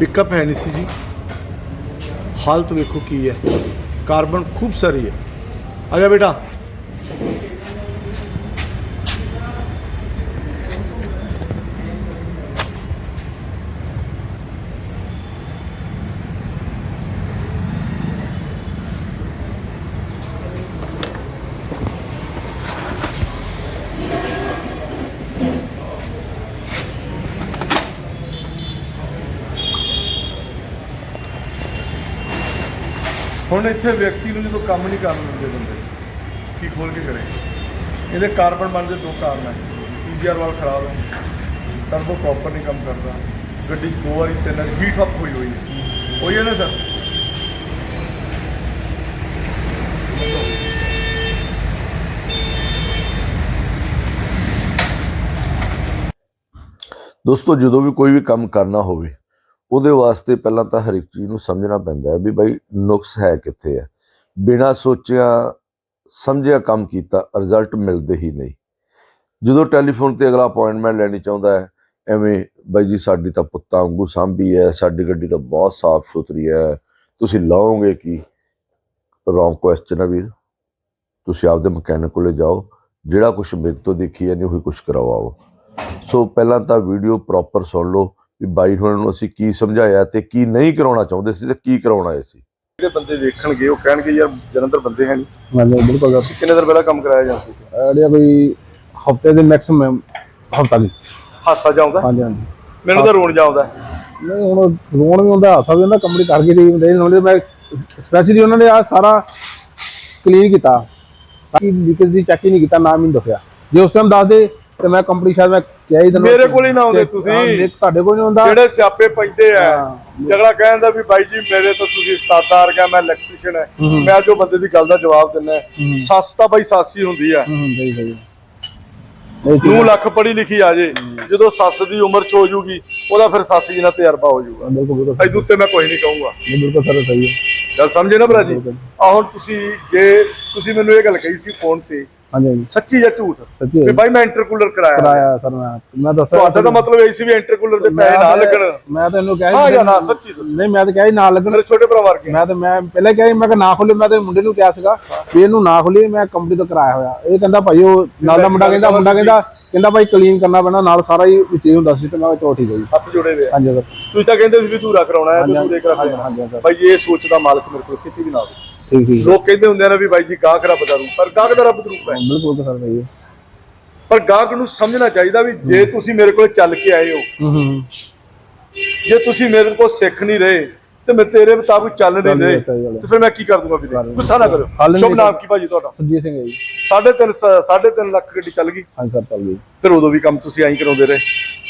Pickup ਹੈ ਨਹੀਂ ਸੀ ਜੀ। ਹਾਲਤ ਵੇਖੋ ਕੀ ਹੈ। ਕਾਰਬਨ ਖੂਬ ਸਾਰੀ ਹੈ। ਆ ਜਾ ਬੇਟਾ। ਹੁਣ ਇੱਥੇ ਵਿਅਕਤੀ ਨੂੰ ਜਦੋਂ ਕੰਮ ਨਹੀਂ ਕਰਨ ਦਿੰਦੇ ਬੰਦੇ, ਕੀ ਖੋਲ ਕੇ ਕਰੇ? ਇਹਦੇ ਕਾਰਬਨ ਬਣ ਦੋ ਕਾਰਨ ਹੈ ਈਜੀਆਰ ਵਾਲ ਖਰਾਬ ਹੈ ਟਰਬੋ ਪ੍ਰੋਪਰ ਨਹੀਂ ਕੰਮ ਕਰਦਾ। ਗੱਡੀ ਦੋ ਵਾਰੀ, ਤਿੰਨ ਵਾਰੀ ਹੀਟ ਅਪ ਹੋਈ ਹੋਈ ਹੈ ਹੋਈ ਹੈ ਨਾ ਸਰ? ਦੋਸਤੋ, ਜਦੋਂ ਵੀ ਕੋਈ ਵੀ ਕੰਮ ਕਰਨਾ ਹੋਵੇ ਉਹਦੇ ਵਾਸਤੇ ਪਹਿਲਾਂ ਤਾਂ ਹਰ ਇੱਕ ਚੀਜ਼ ਨੂੰ ਸਮਝਣਾ ਪੈਂਦਾ ਹੈ ਵੀ ਭਾਈ ਨੁਕਸ ਹੈ ਕਿੱਥੇ ਹੈ। ਬਿਨਾਂ ਸੋਚਿਆ, ਸਮਝਿਆ ਕੰਮ ਕੀਤਾ ਰਿਜ਼ਲਟ ਮਿਲਦੇ ਹੀ ਨਹੀਂ। ਜਦੋਂ ਟੈਲੀਫੋਨ ਤੇ ਅਗਲਾ ਅਪਾਇੰਟਮੈਂਟ ਲੈਣੀ ਚਾਹੁੰਦਾ ਹੈ, ਐਵੇਂ ਬਾਈ ਜੀ ਸਾਡੀ ਤਾਂ ਪੁੱਤਾਂ ਵਾਂਗੂ ਸਾਂਭੀ ਹੈ, ਸਾਡੀ ਗੱਡੀ ਤਾਂ ਬਹੁਤ ਸਾਫ਼ ਸੁਥਰੀ ਹੈ, ਤੁਸੀਂ ਲਾਓਗੇ ਕੀ? ਰੌਂਗ ਕੁਐਸਚਨ ਹੈ ਵੀਰ। ਤੁਸੀਂ ਆਪਦੇ ਮਕੈਨਿਕ ਕੋਲੇ ਜਾਓ, ਜਿਹੜਾ ਕੁਝ ਮੇਰੇ ਤੋਂ ਦੇਖੀ ਹੈ, ਨਹੀਂ ਉਹੀ ਕੁਝ ਕਰਵਾਓ ਸੋ ਪਹਿਲਾਂ ਤਾਂ ਵੀਡੀਓ ਪ੍ਰੋਪਰ ਸੁਣ ਲਓ ਵੀ ਬਾਈ ਹੋਣਾ ਨੂੰ ਅਸੀਂ ਕੀ ਸਮਝਾਇਆ ਤੇ ਕੀ ਨਹੀਂ ਕਰਾਉਣਾ ਚਾਹੁੰਦੇ ਸੀ ਤੇ ਕੀ ਕਰਾਉਣਾ ਹੈ ਸੀ ਜਿਹੜੇ ਬੰਦੇ ਵੇਖਣਗੇ ਉਹ ਕਹਿਣਗੇ ਯਾਰ ਜਲੰਧਰ ਬੰਦੇ ਹੈ ਨਹੀਂ। ਹਾਂਜੀ ਬਿਲਕੁਲ ਸਰ ਤੁਸੀਂ ਕਿੰਨੇ ਦਿਨ ਪਹਿਲਾਂ ਕੰਮ ਕਰਾਇਆ ਜਾਂ ਸੀ? ਜਿਹੜਿਆ ਬਈ ਹਫ਼ਤੇ ਦੇ ਮੈਕਸਿਮਮ ਹਫਤਾ ਦੀ ਹਾਸਾ ਜਾਉਂਦਾ ਹਾਂਜੀ ਹਾਂਜੀ। ਮੈਨੂੰ ਤਾਂ ਰੋਣ ਜਾਉਂਦਾ ਨਹੀਂ ਹੁਣ ਰੋਣ ਵੀ ਹੁੰਦਾ ਹਾਸਾ ਵੀ ਹੁੰਦਾ ਕੰਪਨੀ ਕਰ ਗਈ ਦੀ ਹੁੰਦੇ ਮੈਂ ਸਪੈਸ਼ਲੀ ਉਹਨਾਂ ਨੇ ਆ ਸਾਰਾ ਕਲੀਨ ਕੀਤਾ। ਸਾਰੀ ਲੀਕੇਜ ਦੀ ਚੈੱਕ ਹੀ ਨਹੀਂ ਕੀਤਾ ਨਾ ਮੈਨੂੰ ਦੱਸਿਆ। ਜੇ ਉਸ ਟਾਈਮ ਦੱਸ ਦੇ ਤੇ ਮੈਂ ਕੰਪਨੀ ਸ਼ਾਇਦ ਮੈਂ ਕਿਹਾ ਹੀ ਤੈਨੂੰ ਮੇਰੇ ਕੋਲ ਹੀ ਨਾ ਆਉਂਦੇ ਤੁਸੀਂ। ਹਾਂ, ਤੁਹਾਡੇ ਕੋਲ ਨਹੀਂ ਹੁੰਦਾ। ਜਿਹੜੇ ਸਿਆਪੇ ਪੈਂਦੇ ਆ। ਹਾਂ। ਕਹਿੰਦਾ ਵੀ ਬਾਈ ਜੀ ਮੇਰੇ ਤੋਂ ਤੁਸੀਂ ਉਸਤਾਦਾ ਗਿਆ ਮੈਂ ਇਲੈਕਟ੍ਰੀਸ਼ੀਅਨ ਹੈ ਹੂੰ। ਮੈਂ ਜੋ ਬੰਦੇ ਦੀ ਗੱਲ ਦਾ ਜਵਾਬ ਦਿੰਦਾ ਹੂੰ। ਸੱਸ ਤਾਂ ਬਾਈ ਸਾਸੀ ਹੁੰਦੀ ਆ। ਹੂੰ ਸਹੀ ਸਹੀ। ਨਹੀਂ ਠੀਕ ਨੂੰ ਲੱਖ ਪੜ੍ਹੀ ਲਿਖੀ ਆ ਜੇ। ਜਦੋਂ ਸੱਸ ਦੀ ਉਮਰ ਚ ਹੋ ਜੂਗੀ ਉਹਦਾ ਫਿਰ ਸਾਸੀ ਜੀ ਨਾਲ ਤਜਰਬਾ ਹੋ ਜਾਊਗਾ ਬਿਲਕੁਲ ਬਿਲਕੁਲ ਉੱਤੇ ਮੈਂ ਕੋਈ ਨਹੀਂ ਕਹੂੰਗਾ। ਨਹੀਂ, ਬਿਲਕੁਲ ਸਰ ਸਹੀ ਹੈ ਗੱਲ ਸਮਝੇ ਨਾ ਭਰਾ ਜੀ? ਬਿਲਕੁਲ। ਆ ਹੁਣ ਤੁਸੀਂ ਜੇ ਤੁਸੀਂ ਮੈਨੂੰ ਇਹ ਗੱਲ ਕਹੀ ਸੀ ਫੋਨ ਤੇ ਹਾਂਜੀ ਹਾਂਜੀ। ਸੱਚੀ ਜਾਂ ਝੂਠ? ਸੱਚੀ ਵੀ ਬਾਈ ਮੈਂ ਇੰਟਰਕੂਲਰ ਕਰਾਇਆ। ਕਰਾਇਆ ਸਰ ਮੈਂ। ਮੈਂ ਦੱਸਿਆ ਤੁਹਾਡਾ ਤਾਂ ਮਤਲਬ ਇਹ ਸੀ ਵੀ ਇੰਟਰਕੂਲਰ ਦੇ ਪੈਸੇ ਨਾ ਲੱਗਣ। ਮੈਂ ਤਾਂ ਇਹਨੂੰ ਕਿਹਾ ਹਾਂ ਜਾਂ ਨਾ ਸੱਚੀ ਦੱਸੋ। ਨਹੀਂ ਮੈਂ ਤਾਂ ਕਿਹਾ ਨਾ ਲੱਗਣ। ਮੇਰੇ ਛੋਟੇ ਭਰਾ ਵਰਗੇ। ਮੈਂ ਤਾਂ ਮੈਂ ਪਹਿਲਾਂ ਕਿਹਾ ਮੈਂ ਕਿ ਨਾ ਖੋਲੇ ਮੈਂ ਤੇ ਮੁੰਡੇ ਨੂੰ ਕਿਹਾ ਸੀਗਾ ਵੀ ਇਹਨੂੰ ਨਾ ਖੋਲੀ ਮੈਂ ਕੰਪਨੀ ਤੋਂ ਕਰਾਇਆ ਹੋਇਆ। ਇਹ ਕਹਿੰਦਾ ਭਾਈ ਉਹ ਨਾਲ ਦਾ ਮੁੰਡਾ ਕਹਿੰਦਾ ਮੁੰਡਾ ਕਹਿੰਦਾ ਕਹਿੰਦਾ ਭਾਈ ਕਲੀਨ ਕਰਨਾ ਪੈਣਾ ਨਾਲ ਸਾਰਾ ਹੀ ਹੀ ਹੁੰਦਾ ਸੀ ਤੇ ਮੈਂ ਚਲੋ ਠੀਕ ਹੈ ਜੀ ਹੱਥ ਜੋੜੇ ਹੋਏ ਹਾਂਜੀ ਸਰ। ਤੁਸੀਂ ਤਾਂ ਕਹਿੰਦੇ ਸੀ ਵੀ ਧੂਰਾ ਕਰਾਉਣਾ ਹੈ ਤੇ ਧੂਰੇ ਕਰਾ ਹਾਂਜੀ ਹਾਂਜੀ ਸਰ। ਬਾਈ ਇਹ ਸੋਚ ਦਾ ਮਾਲਕ ਮੇਰੇ ਕੋਲ ਕਿਤੇ ਵੀ ਨਾ ਹੋਵੇ। ਠੀਕ ਠੀਕ ਲੋਕ ਕਹਿੰਦੇ ਹੁੰਦੇ ਆ ਨਾ ਵੀ ਬਾਈ ਜੀ ਗਾਹਕ ਰੱਬ ਦਾ ਰੂਪ ਪਰ ਗਾਹਕ ਦਾ ਰੱਬ ਦਾ ਰੂਪ ਹੈ। ਬਿਲਕੁਲ ਸਰ ਹੈ ਪਰ ਗਾਹਕ ਨੂੰ ਸਮਝਣਾ ਚਾਹੀਦਾ ਵੀ ਜੇ ਤੁਸੀਂ ਮੇਰੇ ਕੋਲ ਚੱਲ ਕੇ ਆਏ ਹੋ ਹੂੰ ਹੂੰ। ਜੇ ਤੁਸੀਂ ਮੇਰੇ ਕੋਲ ਸਿੱਖ ਨਹੀਂ ਰਹੇ ਤੇ ਮੈਂ ਤੇਰੇ ਮੁਤਾਬਕ ਚੱਲ ਨਹੀਂ ਰਹੇ ਹੈ। ਤੇ ਫਿਰ ਮੈਂ ਕੀ ਕਰ ਦੂੰਗਾ ਵੀਰੇ? ਗੁੱਸਾ ਨਾ ਕਰੋ ਸ਼ੁਭ ਨਾਮ। ਕੀ ਭਾਜੀ ਤੁਹਾਡਾ? ਸੁਰਜੀਤ ਸਿੰਘ ਹੈ ਜੀ। ਸਾਢੇ ਤਿੰਨ ਸਾਢੇ ਤਿੰਨ ਲੱਖ ਗੱਡੀ ਚੱਲ ਗਈ। ਹਾਂਜੀ ਸਰ ਚੱਲ ਗਈ। ਫਿਰ ਉਦੋਂ ਵੀ ਕੰਮ ਤੁਸੀਂ ਐਂ ਕਰਾਉਂਦੇ ਰਹੇ।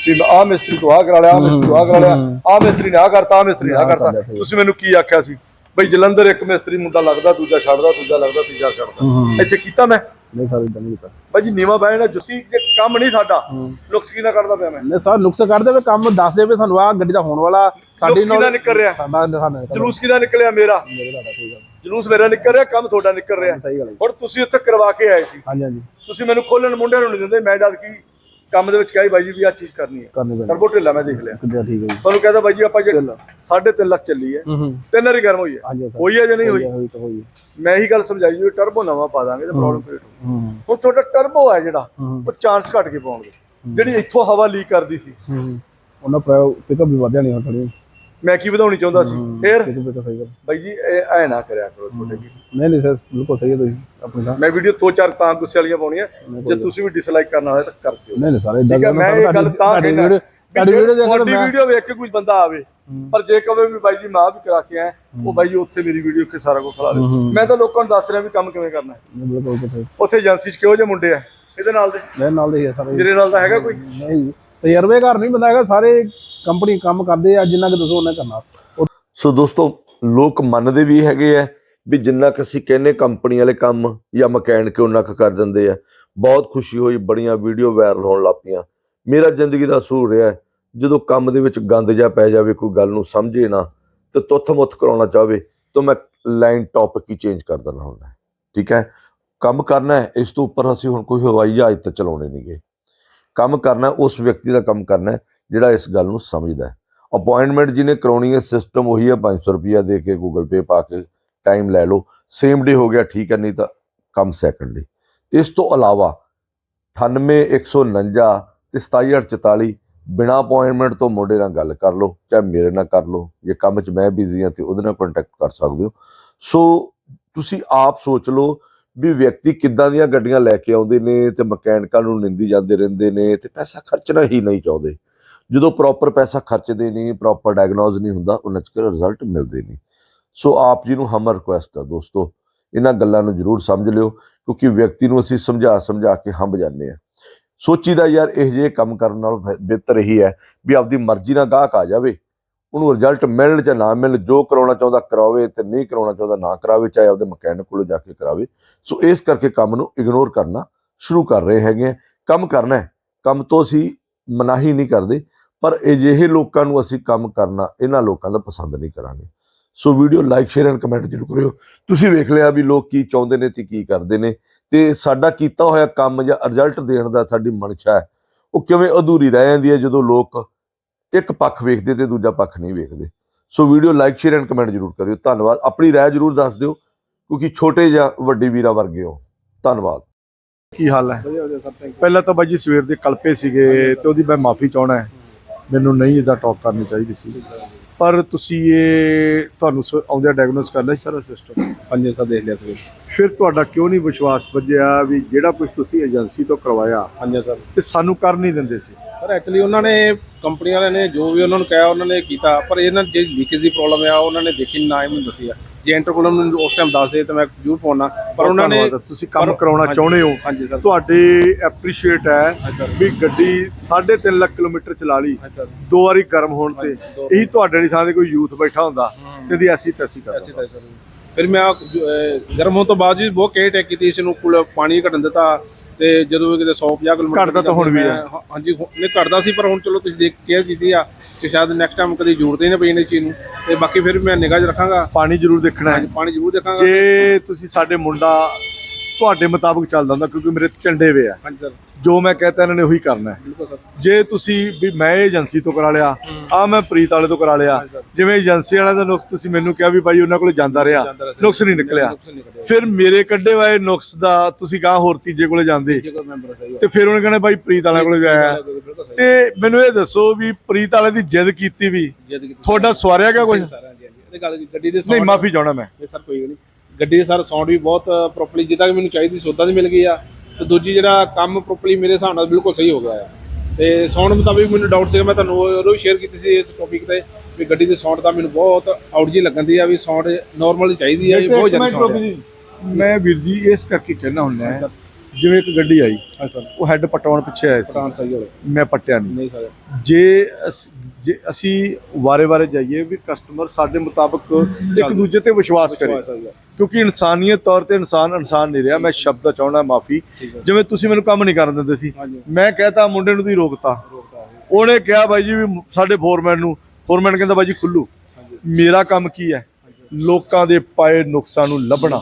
ਵੀ ਆਹ ਮਿਸਤਰੀ ਤੋਂ ਆਹ ਕਰਾ ਲਿਆ ਆਹ ਮਿਸਤਰੀ ਤੋਂ ਆਹ ਕਰਾ ਲਿਆ ਹੂੰ। ਆਹ ਮਿਸਤਰੀ ਨੇ ਆਹ ਕਰਤਾ ਆਹ ਮਿਸਤਰੀ ਨੇ ਕਰਤਾ। ਤੁਸੀਂ ਮੈਨੂੰ ਕੀ ਆਖਿਆ ਸੀ? ਬਈ ਜਲੰਧਰ ਇੱਕ ਮਿਸਤਰੀ ਮੁੰਡਾ ਲੱਗਦਾ ਦੂਜਾ ਛੱਡਦਾ ਦੂਜਾ ਲੱਗਦਾ ਤੀਜਾ ਛੱਡਦਾ। ਇੱਥੇ ਕੀਤਾ ਮੈਂ? ਨਹੀਂ ਸਰ ਇਦਾਂ ਨਹੀਂ ਕੀਤਾ। ਬਾਈ ਜੀ ਨੀਵਾ ਨਾ ਜੁਸੀ ਜੇ ਕੰਮ ਨਹੀਂ ਸਾਡਾ। ਨੁਕਸ ਕਿਹਦਾ ਕਰਦਾ ਪਿਆ ਮੈਂ? ਨਹੀਂ ਸਰ ਨੁਕਸ ਕਰਦੇ ਵੇ ਕੰਮ ਦੱਸ ਦੇ ਵੀ ਸਾਨੂੰ ਆਹ ਗੱਡੀ ਦਾ ਹੋਣ ਵਾਲਾ ਸਾਡੀ ਨੁਕਸ ਕਿਹਦਾ ਨਿਕਲ ਰਿਹਾ? ਸਾਡਾ ਸਾਡਾ ਜਲੂਸ ਕਿਹਦਾ ਨਿਕਲਿਆ ਮੇਰਾ? ਜਲੂਸ ਮੇਰਾ ਨਿਕਲ ਰਿਹਾ ਕੰਮ ਤੁਹਾਡਾ ਨਿਕਲ ਰਿਹਾ। ਹੁਣ ਤੁਸੀਂ ਉੱਥੇ ਕਰਵਾ ਕੇ ਆਏ ਸੀ। ਹਾਂਜੀ ਹਾਂਜੀ। ਤੁਸੀਂ ਮੈਨੂੰ ਖੋਲਣ ਮੁੰਡਿਆਂ ਨੂੰ ਨਹੀਂ ਦਿੰਦੇ ਮੈਂ ਜਦ ਕੀ ਕੰਮ ਦੇ ਵਿੱਚ ਕਹੀ ਬਾਈ ਜੀ ਵੀ ਆਹ ਚੀਜ਼ ਕਰਨੀ ਹੈ। ਕਰਨੀ ਪੈਣੀ। ਟਰਬੋ ਢਿੱਲਾ ਮੈਂ ਦੇਖ ਲਿਆ। ਕਿੱਦਾਂ ਠੀਕ ਹੈ ਜੀ। ਤੁਹਾਨੂੰ ਕਹਿੰਦਾ ਬਾਈ ਜੀ ਆਪਾਂ ਜੇ 3.5 ਲੱਖ ਚੱਲੀ ਹੈ। ਹੂੰ ਹੂੰ। ਤਿੰਨ ਵਾਰੀ ਗਰਮ ਹੋਈ ਹੈ। ਹਾਂਜੀ ਸਰ ਹੋਈ ਹੈ ਜਾਂ ਨਹੀਂ ਹੋਈ ਹੋਈ? ਤਾਂ ਹੋਈ ਮੈਂ ਇਹੀ ਗੱਲ ਸਮਝਾਈ ਜੀ ਟਰਬੋ ਨਵਾਂ ਪਾ ਦਾਂਗੇ ਤਾਂ ਪ੍ਰੋਬਲਮ ਕ੍ਰੀਏਟ ਹੋਊ। ਹੂੰ। ਹੁਣ ਤੁਹਾਡਾ ਟਰਬੋ ਹੈ ਜਿਹੜਾ ਹੂੰ। ਉਹ ਚਾਂਸ ਘਟ ਕੇ ਪਾਉਣਗੇ। ਜਿਹੜੀ ਇੱਥੋਂ ਹਵਾ ਲੀਕ ਕਰਦੀ ਸੀ। ਹੂੰ। ਉਹਨਾਂ ਪਿਕਅਪ ਵੀ ਵਧਿਆ ਨਹੀਂ ਹੁਣ ਥੋੜੀ ਮੈਂ ਕੀ ਵਧਾਉਣੀ ਚਾਹੁੰਦਾ ਸੀ? ਫੇਰ? ਸਹੀ ਗੱਲ। ਬਾਈ ਜੀ ਇਹ ਐ ਨਾ ਕਰਿਆ ਕਰੋ ਤੁਹਾਡੇ ਵੀ। ਨਹੀਂ ਨਹੀਂ ਸਰ ਬਿਲਕੁਲ ਸਹੀ ਹੈ ਤੁਸੀਂ ਆਪਣੀ ਤਾਂ ਮੈਂ ਵੀਡੀਓ ਦੋ ਚਾਰ ਤਾਂ ਗੁੱਸੇ ਵਾਲੀਆਂ ਪਾਉਣੀਆਂ। ਜੇ ਤੁਸੀਂ ਵੀ ਡਿਸਲਾਈਕ ਕਰਨਾ ਹੋਇਆ ਤਾਂ ਕਰ ਦਿਓ ਨਹੀਂ ਨਹੀਂ ਸਾਰੇ ਇਦਾਂ ਮੈਂ ਇਹ ਗੱਲ ਤਾਂ ਕਹਿਣਾ ਤੁਹਾਡੀ ਵੀਡੀਓ ਕੇ ਤੁਹਾਡੀ ਵੀਡੀਓ ਵੇਖ ਕੇ ਕੋਈ ਬੰਦਾ ਆਵੇ ਪਰ ਜੇ ਕਵੇ ਵੀ ਬਾਈ ਜੀ ਮੈਂ ਵੀ ਕਰਾ ਕੇ ਆਇਆ ਉਹ ਬਾਈ ਜੀ ਉੱਥੇ ਮੇਰੀ ਵੀਡੀਓ ਕੇ ਸਾਰਾ ਕੁਝ ਖਲਾ ਦੇ। ਮੈਂ ਤਾਂ ਲੋਕਾਂ ਨੂੰ ਦੱਸ ਰਿਹਾ ਵੀ ਕੰਮ ਕਿਵੇਂ ਕਰਨਾ ਹੈ। ਉੱਥੇ ਏਜੰਸੀ 'ਚ ਕਿਹੋ ਜਿਹੇ ਮੁੰਡੇ ਆ? ਇਹਦੇ ਨਾਲ ਦੇ? ਮੇਰੇ ਨਾਲ ਦੇ ਹੀ ਆ ਸਾਰੇ। ਮੇਰੇ ਨਾਲ ਦਾ ਹੈਗਾ ਕੋਈ? ਨਹੀਂ ਤਜਰਬੇਕਾਰ ਨਹੀਂ ਬੰਦਾ ਹੈਗਾ ਸਾਰੇ ਕੰਪਨੀ ਕੰਮ ਕਰਦੇ ਆ ਜਿੰਨਾ ਕਿ ਦੱਸੋ ਉਹਨੇ ਕਰਨਾ। ਸੋ ਦੋਸਤੋ ਲੋਕ ਮੰਨਦੇ ਵੀ ਹੈਗੇ ਆ ਵੀ ਜਿੰਨਾ ਕੁ ਅਸੀਂ ਕਹਿੰਨੇ ਕੰਪਨੀ ਵਾਲੇ ਕੰਮ ਜਾਂ ਮਕੈਨਿਕ ਉਹਨਾਂ ਕੁ ਕਰ ਦਿੰਦੇ ਆ। ਬਹੁਤ ਖੁਸ਼ੀ ਹੋਈ ਬੜੀਆਂ ਵੀਡੀਓ ਵਾਇਰਲ ਹੋਣ ਲੱਪੀਆਂ ਮੇਰਾ ਜ਼ਿੰਦਗੀ ਦਾ ਅਸੂਲ ਰਿਹਾ ਜਦੋਂ ਕੰਮ ਦੇ ਵਿੱਚ ਗੰਦ ਜਾ ਪੈ ਜਾਵੇ ਕੋਈ ਗੱਲ ਨੂੰ ਸਮਝੇ ਨਾ ਤੇ ਤੁੱਥ ਮੁੱਥ ਕਰਾਉਣਾ ਚਾਹਵੇ ਤਾਂ ਮੈਂ ਲਾਈਨ ਟੌਪਿਕ ਹੀ ਚੇਂਜ ਕਰ ਦਿੰਦਾ ਹੁੰਦਾ। ਠੀਕ ਹੈ? ਕੰਮ ਕਰਨਾ ਹੈ ਇਸ ਤੋਂ ਉੱਪਰ ਅਸੀਂ ਹੁਣ ਕੋਈ ਹਵਾਈ ਜਹਾਜ਼ ਤਾਂ ਚਲਾਉਣੇ ਨਹੀਂਗੇ ਕੰਮ ਕਰਨਾ ਉਸ ਵਿਅਕਤੀ ਦਾ ਕੰਮ ਕਰਨਾ ਹੈ, ਜਿਹੜਾ ਇਸ ਗੱਲ ਨੂੰ ਸਮਝਦਾ ਹੈ। ਅਪਾਇੰਟਮੈਂਟ ਜਿਹਨੇ ਕਰਾਉਣੀ ਹੈ ਸਿਸਟਮ ਉਹੀ ਹੈ 500 ਰੁਪਿਆ ਦੇ ਕੇ ਗੂਗਲ ਪੇ ਪਾ ਕੇ ਟਾਈਮ ਲੈ ਲਓ। ਸੇਮ ਡੇ ਹੋ ਗਿਆ, ਠੀਕ ਹੈ, ਨਹੀਂ ਤਾਂ ਕੰਮ ਸੈਕਿੰਡ ਡੇ ਇਸ ਤੋਂ ਇਲਾਵਾ 98 149 ਤੇ 27844 ਬਿਨਾ ਅਪਾਇੰਟਮੈਂਟ ਤੋਂ ਮੁੰਡੇ ਨਾਲ ਗੱਲ ਕਰ ਲਓ, ਚਾਹੇ ਮੇਰੇ ਨਾਲ ਕਰ ਲਓ, ਜੇ ਕੰਮ 'ਚ ਮੈਂ ਬਿਜ਼ੀ ਹਾਂ ਤੇ ਉਹਦੇ ਨਾਲ ਕੰਟੈਕਟ ਕਰ ਸਕਦੇ ਹੋ। ਸੋ ਤੁਸੀਂ ਆਪ ਸੋਚ ਲਓ ਵੀ ਵਿਅਕਤੀ ਕਿੱਦਾਂ ਦੀਆਂ ਗੱਡੀਆਂ ਲੈ ਕੇ ਆਉਂਦੇ ਨੇ ਤੇ ਮਕੈਨਿਕਾਂ ਨੂੰ ਨਿੰਦੀ ਜਾਂਦੇ ਰਹਿੰਦੇ ਨੇ ਤੇ ਪੈਸਾ ਖਰਚਣਾ ਹੀ ਨਹੀਂ ਚਾਹੁੰਦੇ। ਜਦੋਂ ਪ੍ਰੋਪਰ ਪੈਸਾ ਖਰਚਦੇ ਨਹੀਂ ਪ੍ਰੋਪਰ ਡਾਇਗਨੋਸ ਨਹੀਂ ਹੁੰਦਾ, ਉਹਨਾਂ ਚ ਰਿਜ਼ਲਟ ਮਿਲਦੇ ਨਹੀਂ। ਸੋ ਆਪ ਜੀ ਨੂੰ ਹਮਰ ਰਿਕੁਐਸਟ ਆ ਦੋਸਤੋ, ਇਹਨਾਂ ਗੱਲਾਂ ਨੂੰ ਜ਼ਰੂਰ ਸਮਝ ਲਿਓ, ਕਿਉਂਕਿ ਵਿਅਕਤੀ ਨੂੰ ਅਸੀਂ ਸਮਝਾ ਸਮਝਾ ਕੇ ਹੰਬ ਜਾਂਦੇ ਆ ਸੋਚੀਦਾ ਯਾਰ ਇਹ ਜੇ ਕੰਮ ਕਰਨ ਨਾਲ ਬਿਹਤਰ ਇਹੀ ਹੈ ਵੀ ਆਪਦੀ ਮਰਜ਼ੀ ਨਾਲ ਗਾਹਕ ਆ ਜਾਵੇ, ਉਹਨੂੰ ਰਿਜ਼ਲਟ ਮਿਲਣ ਜਾਂ ਨਾ ਮਿਲਣ, ਜੋ ਕਰਾਉਣਾ ਚਾਹੁੰਦਾ ਕਰਾਵੇ ਤੇ ਨਹੀਂ ਕਰਾਉਣਾ ਚਾਹੁੰਦਾ ਨਾ ਕਰਾਵੇ, ਚਾਹੇ ਆਪਦੇ ਮਕੈਨਿਕ ਕੋਲ ਜਾ ਕੇ ਕਰਾਵੇ। ਸੋ ਇਸ ਕਰਕੇ ਕੰਮ ਨੂੰ ਇਗਨੋਰ ਕਰਨਾ ਸ਼ੁਰੂ ਕਰ ਰਹੇ ਹੈਗੇ ਆ। ਕੰਮ ਕਰਨਾ ਹੈ। ਕੰਮ ਤੋਂ ਅਸੀਂ ਮਨਾਹੀ ਨਹੀਂ ਕਰਦੇ, ਪਰ ਅਜਿਹੇ ਲੋਕਾਂ ਨੂੰ ਅਸੀਂ ਕੰਮ ਕਰਨਾ, ਇਹਨਾਂ ਲੋਕਾਂ ਦਾ ਪਸੰਦ ਨਹੀਂ ਕਰਾਂਗੇ। So video like share and comment ਜ਼ਰੂਰ ਕਰਿਓ। ਤੁਸੀਂ ਵੇਖ ਲਿਆ ਵੀ ਲੋਕ ਕੀ ਚਾਹੁੰਦੇ ਨੇ ਤੇ ਕੀ ਕਰਦੇ ਨੇ। ਤੇ ਸਾਡਾ ਕੀਤਾ ਹੋਇਆ ਕੰਮ ਜਾਂ ਰਿਜ਼ਲਟ ਦੇਣ ਦਾ ਸਾਡੀ ਮਨਸ਼ਾ ਹੈ, ਉਹ ਕਿਵੇਂ ਅਧੂਰੀ ਰਹਿ ਜਾਂਦੀ ਹੈ ਜਦੋਂ ਲੋਕ ਇੱਕ ਪੱਖ ਵੇਖਦੇ ਤੇ ਦੂਜਾ ਪੱਖ ਨਹੀਂ ਵੇਖਦੇ। So video like share and comment ਜ਼ਰੂਰ ਕਰਿਓ। ਧੰਨਵਾਦ। ਆਪਣੀ ਰਾਏ ਜ਼ਰੂਰ ਦੱਸ ਦਿਓ, ਕਿਉਂਕਿ ਛੋਟੇ ਜਾਂ ਵੱਡੇ ਵੀਰਾਂ ਵਰਗੇ ਹੋ। ਧੰਨਵਾਦ। ਕੀ ਹਾਲ ਹੈ? ਪਹਿਲਾਂ ਤਾਂ ਬਾਈ ਜੀ ਸਵੇਰ ਦੇ ਕਲਪੇ ਸੀਗੇ ਤੇ ਉਹਦੀ ਮੈਂ ਮਾਫੀ ਚਾਹਣਾ ਹੈ। ਮੈਨੂੰ ਨਹੀਂ ਇਦਾਂ ਟਾਕ ਕਰਨੀ ਚਾਹੀਦੀ ਸੀ। ਪਰ ਤੁਸੀਂ ਇਹ ਤੁਹਾਨੂੰ ਸ- ਆਉਂਦਿਆਂ ਡਾਇਗਨੋਸ ਕਰ ਲਿਆ ਸੀ ਸਾਰਾ ਸਿਸਟਮ ਹਾਂਜੀ ਸਰ ਦੇਖ ਲਿਆ ਸਰ ਫਿਰ ਤੁਹਾਡਾ ਕਿਉਂ ਨਹੀਂ ਵਿਸ਼ਵਾਸ ਵੱਜਿਆ ਵੀ ਜਿਹੜਾ ਕੁਝ ਤੁਸੀਂ ਏਜੰਸੀ ਤੋਂ ਕਰਵਾਇਆ? ਹਾਂਜੀ ਸਰ। ਤੇ ਸਾਨੂੰ ਕਰ ਨਹੀਂ ਦਿੰਦੇ ਸੀ। ਸਰ ਐਕਚੁਅਲੀ ਉਹਨਾਂ ਨੇ ਕੰਪਨੀ ਵਾਲਿਆਂ ਨੇ ਜੋ ਵੀ ਉਹਨਾਂ ਨੂੰ ਕਿਹਾ ਉਹਨਾਂ ਨੇ ਕੀਤਾ। ਪਰ ਇਹਨਾਂ ਜੇ ਲੀਕੇਜ ਦੀ ਪ੍ਰੋਬਲਮ ਆ ਉਹਨਾਂ ਨੇ ਦੇਖੀ ਨਾ ਹੀ ਮੈਨੂੰ ਦੱਸੀ ਆ। ਜੇ ਇੰਟਰਕੋਲਮ ਨੂੰ ਉਸ ਟਾਈਮ ਦੱਸ ਦੇ ਤਾਂ ਮੈਂ ਜ਼ਰੂਰ ਪਾਉਣਾ ਪਰ ਉਹਨਾਂ ਨੇ ਤੁਸੀਂ ਕੰਮ ਕਰਾਉਣਾ ਚਾਹੁੰਦੇ ਹੋ। ਹਾਂਜੀ ਸਰ। ਤੁਹਾਡੇ ਐਪਰੀਸ਼ੀਏਟ ਹੈ ਵੀ ਗੱਡੀ 3.5 ਲੱਖ ਕਿਲੋਮੀਟਰ ਚਲਾ ਲਈ ਦੋ ਵਾਰੀ ਗਰਮ ਹੋਣ ਤੇ। ਇਹੀ ਤੁਹਾਡੇ ਦੀ ਥਾਂ ਤੇ ਕੋਈ ਯੂਥ ਬੈਠਾ ਹੁੰਦਾ ਇਹਦੀ ਐਸੀ ਤੈਸੀ ਕਰਦਾ ਫਿਰ ਮੈਂ ਗਰਮ ਹੋਣ ਤੋਂ ਬਾਅਦ ਵੀ ਬਹੁਤ ਕੇਅਰ ਟੈਕ ਕੀਤੀ ਇਸ ਨੂੰ ਕੋਲ ਪਾਣੀ ਘਟਣ ਦਿੱਤਾ। ਤੇ ਜਦੋਂ ਵੀ ਕਿਤੇ 150 ਕਿਲੋਮੀਟਰ ਘੱਟਦਾ ਤਾਂ ਹੁਣ ਵੀ। ਹਾਂ- ਹਾਂਜੀ ਨਹੀਂ ਘਟਦਾ ਸੀ ਪਰ ਹੁਣ ਚਲੋ ਤੁਸੀਂ ਦੇਖ ਕੇਅਰ ਕੀਤੀ ਆ ਕਿ ਸ਼ਾਇਦ ਨੈਕਸਟ ਟਾਈਮ ਕਦੀ ਜ਼ਰੂਰਤ ਹੀ ਨਾ ਪਈ ਇਸ ਚੀਜ਼ ਨੂੰ। ਤੇ ਬਾਕੀ ਫਿਰ ਮੈਂ ਨਿਗਾਹ 'ਚ ਰੱਖਾਂਗਾ। ਪਾਣੀ ਜ਼ਰੂਰ ਦੇਖਣਾ ਹੈ। ਪਾਣੀ ਜ਼ਰੂਰ ਦੇਖਾਂਗਾ। ਜੇ ਤੁਸੀਂ ਸਾਡੇ ਮੁੰਡਾ ਤੁਹਾਡੇ ਮੁਤਾਬਕ ਚੱਲਦਾ ਹੁੰਦਾ ਕਿਉਂਕਿ ਮੇਰੇ ਝੰਡੇ ਵੇ ਆ। ਹਾਂਜੀ ਸਰ। ਜੋ ਮੈਂ ਕਹਤਾ ਇਹਨਾਂ ਨੇ ਉਹੀ ਕਰਨਾ ਹੈ। ਬਿਲਕੁਲ ਸਰ। ਜੇ ਤੁਸੀਂ ਵੀ ਮੈਂ ਏਜੰਸੀ ਤੋਂ ਕਰਾ ਲਿਆ ਆ ਮੈਂ ਪ੍ਰੀਤ ਵਾਲੇ ਤੋਂ ਕਰਾ ਲਿਆ। ਜਿਵੇਂ ਏਜੰਸੀ ਵਾਲਿਆਂ ਦਾ ਨੁਕਸ ਤੁਸੀਂ ਮੈਨੂੰ ਕਿਹਾ ਵੀ ਬਾਈ ਉਹਨਾਂ ਕੋਲ ਜਾਂਦਾ ਰਿਹਾ ਜਾਂਦਾ ਰਿਹਾ ਸੀ। ਨੁਕਸ ਨਹੀਂ ਨਿਕਲਿਆ। ਨਹੀਂ। ਫਿਰ ਮੇਰੇ ਕੱਢੇ ਹੋਏ ਨੁਕਸ ਦਾ ਤੁਸੀਂ ਗਾਂ ਹੋਰ ਤੀਜੇ ਕੋਲੇ ਜਾਂਦੇ। ਜੇ ਕੋਈ ਮੈਂਬਰ ਸਹੀ ਹੋ ਤੇ ਫਿਰ ਉਹਨੇ ਕਹਿਣਾ ਬਾਈ ਪ੍ਰੀਤ ਵਾਲਿਆਂ ਕੋਲੇ ਗਿਆ ਬਿਲਕੁਲ ਸਹੀ ਤੇ ਮੈਨੂੰ ਇਹ ਦੱਸੋ ਵੀ ਪ੍ਰੀਤ ਵਾਲੇ ਦੀ ਜਿੱਦ ਕੀਤੀ ਵੀ ਜਿੱਦ ਤੁਹਾਡਾ ਸਵਾਰਿਆ ਗਿਆ ਕੁਝ ਸਰ ਹਾਂਜੀ ਹਾਂਜੀ। ਇਹ ਗੱਲ ਗੱਡੀ ਦੇ ਨਹੀਂ ਮਾਫੀ ਚਾਹਣਾ ਮੈਂ। ਇਹ ਸਰ ਕੋਈ ਨਹੀਂ। ਗੱਡੀ ਦੇ ਸਰ ਸਾਊਂਡ ਵੀ ਬਹੁਤ ਪ੍ਰੋਪਰਲੀ ਜਿੱਦਾਂ ਕਿ ਮੈਨੂੰ ਚਾਹੀਦੀ ਸੀ ਉਦਾਂ ਦੀ ਮਿਲ ਗਈ ਆ। ਤੇ ਦੂਜੀ ਜਿਹੜਾ ਕੰਮ ਪ੍ਰੋਪਰਲੀ ਮੇਰੇ ਹਿਸਾਬ ਨਾਲ ਬਿਲਕੁਲ ਸਹੀ ਹੋ ਗਿਆ ਆ। ਤੇ ਸਾਊਂਡ ਮੁਤਾਬਿਕ ਮੈਨੂੰ ਡਾਊਟ ਸੀਗਾ ਮੈਂ ਤੁਹਾਨੂੰ ਉਦੋਂ ਵੀ ਸ਼ੇਅਰ ਕੀਤੀ ਸੀ ਇਸ ਟੌਪਿਕ ਤੇ ਵੀ ਗੱਡੀ ਦੇ ਸਾਊਂਡ ਦਾ ਮੈਨੂੰ ਬਹੁਤ ਆਊਟ ਜੀ ਲੱਗਣ ਦੀ ਆ ਵੀ ਸਾਊਂਡ ਨਾਰਮਲ ਚਾਹੀਦੀ ਆ ਵੀ ਬਹੁਤ ਜ਼ਿਆਦਾ ਸਾਊਂਡ ਮੈਂ ਵੀਰ ਜੀ ਇਸ ਕਰਕੇ ਕਹਿਣਾ ਹੁੰਦਾ ਹੈ ਜਿਵੇਂ ਇੱਕ ਗੱਡੀ ਆਈ ਹਾਂ ਸਰ। ਉਹ ਹੈੱਡ ਪਟਾਉਣ ਪਿੱਛੇ ਆਇਆ ਸੀ। ਸਹੀ ਹੋਵੇ ਮੈਂ ਪੱਟਿਆ ਨਹੀਂ ਨਹੀਂ ਸਰ। ਜੇ ਅਸ- ਜੇ ਅਸੀਂ ਵਾਰੇ-ਵਾਰੇ ਜਾਈਏ ਵੀ ਕਸਟਮਰ ਸਾਡੇ ਮੁਤਾਬਕ ਇੱਕ ਦੂਜੇ ਤੇ ਵਿਸ਼ਵਾਸ ਕਰੇ। ਕਿਉਂਕਿ ਇਨਸਾਨੀਅਤ ਤੌਰ ਤੇ ਇਨਸਾਨ ਇਨਸਾਨ ਨਹੀਂ ਰਿਹਾ। ਮੈਂ ਸ਼ਬਦ ਚਾਹਣਾ ਮਾਫੀ। ਠੀਕ ਹੈ। ਜਿਵੇਂ ਤੁਸੀਂ ਮੈਨੂੰ ਕੰਮ ਨਹੀਂ ਕਰਨ ਦਿੰਦੇ ਸੀ। ਹਾਂਜੀ। ਮੈਂ ਕਹਤਾ ਮੁੰਡੇ ਨੂੰ ਤੁਸੀਂ ਰੋਕਤਾ। ਉਹਨੇ ਕਿਹਾ ਬਾਈ ਜੀ ਵੀ ਸਾਡੇ ਫੋਰਮੈਨ ਨੂੰ ਫੋਰਮੈਨ ਕਹਿੰਦਾ ਬਾਈ ਜੀ ਖੁੱਲੂ। ਮੇਰਾ ਕੰਮ ਕੀ ਹੈ? ਲੋਕਾਂ ਦੇ ਪਾਏ ਨੁਕਸਾਂ ਨੂੰ ਲੱਭਣਾ।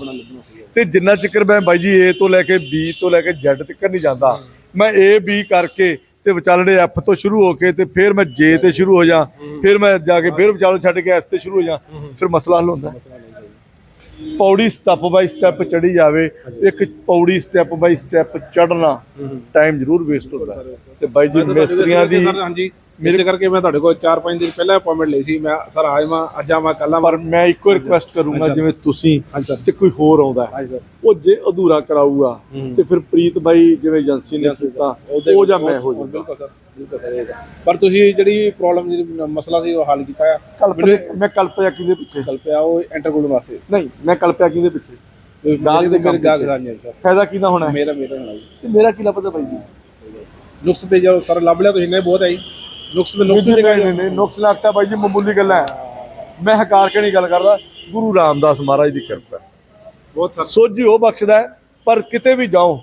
ਤੇ ਜਿੰਨਾ ਚਿਕਰ ਮੈਂ ਬਾਈ ਜੀ ਏ ਤੋਂ ਲੈ ਕੇ ਬੀ ਤੋਂ ਲੈ ਕੇ ਜ਼ੈਡ ਤੱਕ ਨਹੀਂ ਜਾਂਦਾ, ਮੈਂ ਏ ਬੀ ਕਰਕੇ ਤੇ ਵਿਚਾਲੜੇ ਐਫ ਤੋਂ ਸ਼ੁਰੂ ਹੋ ਕੇ ਤੇ ਫਿਰ ਮੈਂ ਜੇ ਤੇ ਸ਼ੁਰੂ ਹੋ ਜਾ, ਫਿਰ ਮੈਂ ਜਾ ਕੇ ਫਿਰ ਵਿਚਾਲੋਂ ਛੱਡ ਕੇ ਐਸ ਤੇ ਸ਼ੁਰੂ ਹੋ ਜਾ, ਫਿਰ ਮਸਲਾ ਹੱਲ ਹੁੰਦਾ। ਪੌੜੀ ਸਟੈਪ ਬਾਈ ਸਟੈਪ ਚੜੀ ਜਾਵੇ ਇੱਕ ਪੌੜੀ ਸਟੈਪ ਬਾਈ ਸਟੈਪ ਚੜਨਾ ਟਾਈਮ ਜ਼ਰੂਰ ਵੇਸਟ ਹੁੰਦਾ ਤੇ ਬਾਈ ਜੀ ਮਿਸਤਰੀਆਂ ਦੀ ਹਾਂਜੀ ਮੇਰੇ ਕਰਕੇ ਮੈਂ ਤੁਹਾਡੇ ਕੋਲ 4-5 ਦਿਨ ਪਹਿਲਾਂ ਅਪਾਇੰਟਮੈਂਟ ਲਈ ਸੀ। ਮੈਂ ਸਰ ਮੈਂ ਅੱਜ ਆ ਮੈਂ ਕੱਲ ਪਰ ਮੈਂ ਇੱਕੋ ਰਿਕੁਐਸਟ ਕਰੂੰਗਾ ਜਿਵੇਂ ਤੁਸੀਂ ਤੇ ਕੋਈ ਹੋਰ ਆਉਂਦਾ ਹੈ, ਉਹ ਜੇ ਅਧੂਰਾ ਕਰਾਊਗਾ ਤੇ ਫਿਰ ਪ੍ਰੀਤ ਬਾਈ ਜਿਵੇਂ ਏਜੰਸੀ ਨੇ ਕੀਤਾ ਉਹ ਜਾਂ ਮੈਂ ਹੋ ਜਾਊਗਾ। ਪਰ ਤੁਸੀਂ ਜਿਹੜੀ ਪ੍ਰੋਬਲਮ ਜਿਹੜੀ ਮਸਲਾ ਸੀ ਉਹ ਹੱਲ ਕੀਤਾ ਆ? ਮੈਂ ਕਲਪਿਆ ਕਿਹਦੇ ਪਿੱਛੇ? ਕੱਲ ਪਿਆ ਉਹ ਐਂਟਰ ਕੋਲ ਵਾਸਤੇ ਨਹੀਂ ਮੈਂ ਕਲਪਿਆ ਕਿਹਦੇ ਪਿੱਛੇ? ਗਾਗ ਦੇ ਮੇਰੇ ਗਾਗ ਸਰ। ਫਾਇਦਾ ਕਿਹਦਾ ਹੋਣਾ? ਮੇਰਾ ਮੇਰਾ ਹੋਣਾ ਤੇ ਮੇਰਾ ਕੀ ਲੱਭਦਾ ਬਾਈ ਜੀ? ਨੁਕਸ ਤੇ ਜਦੋਂ ਸਰ ਲੱਭ ਲਿਆ ਤੁਸੀਂ ਨੇ ਬਹੁਤ ਆਈ ਨੁਕਸ ਤੇ ਨੁਕਸ ਨਹੀਂ ਨਹੀਂ ਨਹੀਂ ਨੁਕਸ ਲੱਗਦਾ ਬਾਈ ਜੀ ਮਾਮੂਲੀ ਗੱਲਾਂ ਮੈਂ ਹਕਾਰ ਕੇ ਨਹੀਂ ਗੱਲ ਕਰਦਾ ਗੁਰੂ ਰਾਮਦਾਸ ਮਹਾਰਾਜ ਦੀ ਕਿਰਪਾ। ਬਹੁਤ ਸਰ ਸੋਝੀ ਉਹ ਬਖਸ਼ਦਾ ਹੈ, ਪਰ ਕਿਤੇ ਵੀ ਜਾਓ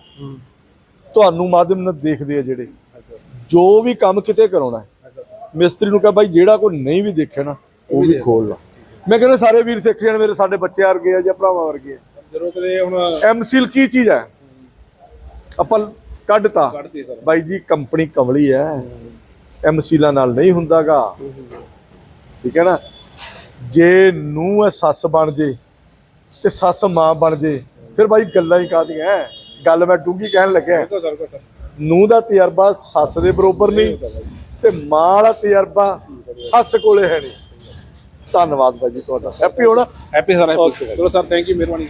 ਤੁਹਾਨੂੰ ਮਾਧਿਅਮ ਨਾਲ ਦੇਖਦੇ ਆ ਜਿਹੜੇ। ਜੋ ਵੀ ਕੰਮ ਕਿਤੇ ਕਰਾਉਣਾ ਹੈ। ਮਿਸਤਰੀ ਨੂੰ ਕਹ ਬਾਈ ਜਿਹੜਾ ਕੋਈ ਨਹੀਂ ਵੀ ਦੇਖਿਆ ਨਾ ਉਹ ਵੀ ਖੋਲ ਲਾ। ਮੈਂ ਕਹਿੰਦਾ ਸਾਰੇ ਵੀਰ ਸਿੱਖ ਜਾਣ ਮੇਰੇ ਸਾਡੇ ਬੱਚੇ ਵਰਗੇ ਆ ਜਾਂ ਭਰਾਵਾਂ ਵਰਗੇ ਆ। ਜਦੋਂ ਕਦੇ ਹੁਣ ਐਮਸੀਲ ਕੀ ਚੀਜ਼ ਹੈ? ਆਪਾਂ ਕੱਢਤਾ। ਬਾਈ ਜੀ ਕੰਪਨੀ ਕਮਲੀ ਹੈ। ਐਮਸੀਲਾਂ ਨਾਲ ਨਹੀਂ ਹੁੰਦਾਗਾ। ਠੀਕ ਹੈ ਨਾ? ਜੇ ਨੂੰ ਸੱਸ ਬਣ ਜੇ। ਤੇ ਸੱਸ ਮਾਂ ਬਣ ਜੇ। ਫਿਰ ਬਾਈ ਗੱਲਾਂ ਹੀ ਕਾਹਦੀਆਂ ਹੈ। ਗੱਲ ਮੈਂ ਡੂੰਗੀ ਕਹਿਣ ਲੱਗਿਆ। ਨੂੰ ਦਾ ਤਜਰਬਾ ਸੱਸ ਦੇ ਬਰੋਬਰ ਨਹੀਂ ਤੇ ਮਾਂ ਵਾਲਾ ਤਜਰਬਾ ਸੱਸ ਕੋਲੇ ਹੈ ਨਹੀਂ। ਧੰਨਵਾਦ ਬਾਈ ਜੀ ਤੁਹਾਡਾ। ਹੈਪੀ ਹੋਣਾ। ਹੈਪੀ ਸਰ ਹੈਪੀ ਚਲੋ ਸਰ ਥੈਂਕ ਯੂ ਮਿਹਰਬਾਨੀ।